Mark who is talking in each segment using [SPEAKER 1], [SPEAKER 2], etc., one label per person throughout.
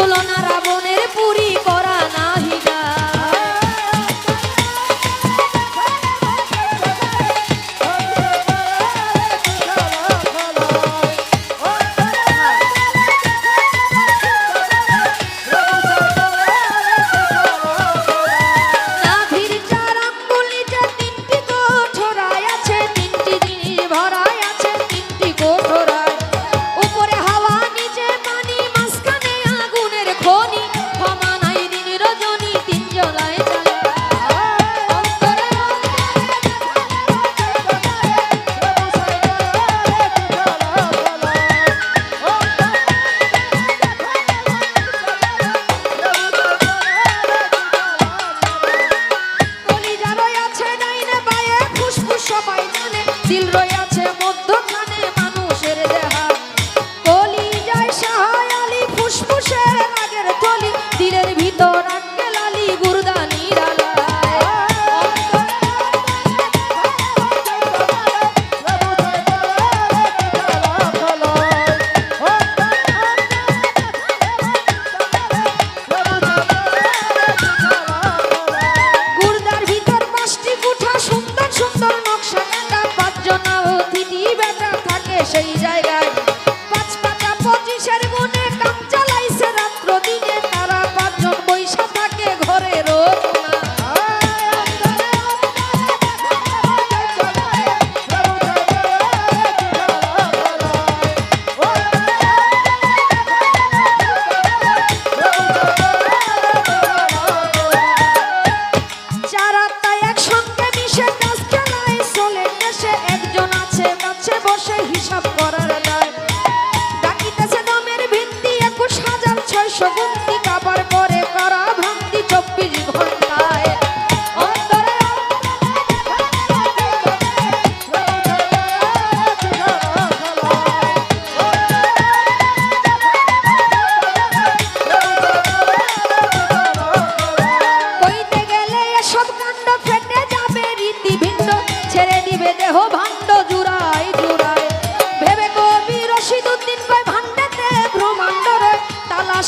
[SPEAKER 1] তুলনা সেই জায়গায়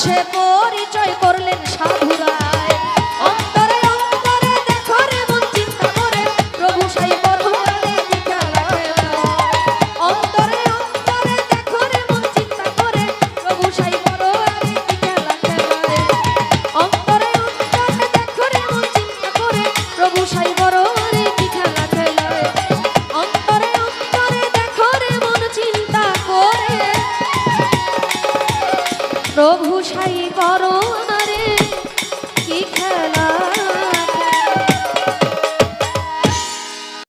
[SPEAKER 1] সে পরিচয় করলেন সাধু প্রভু সাই করো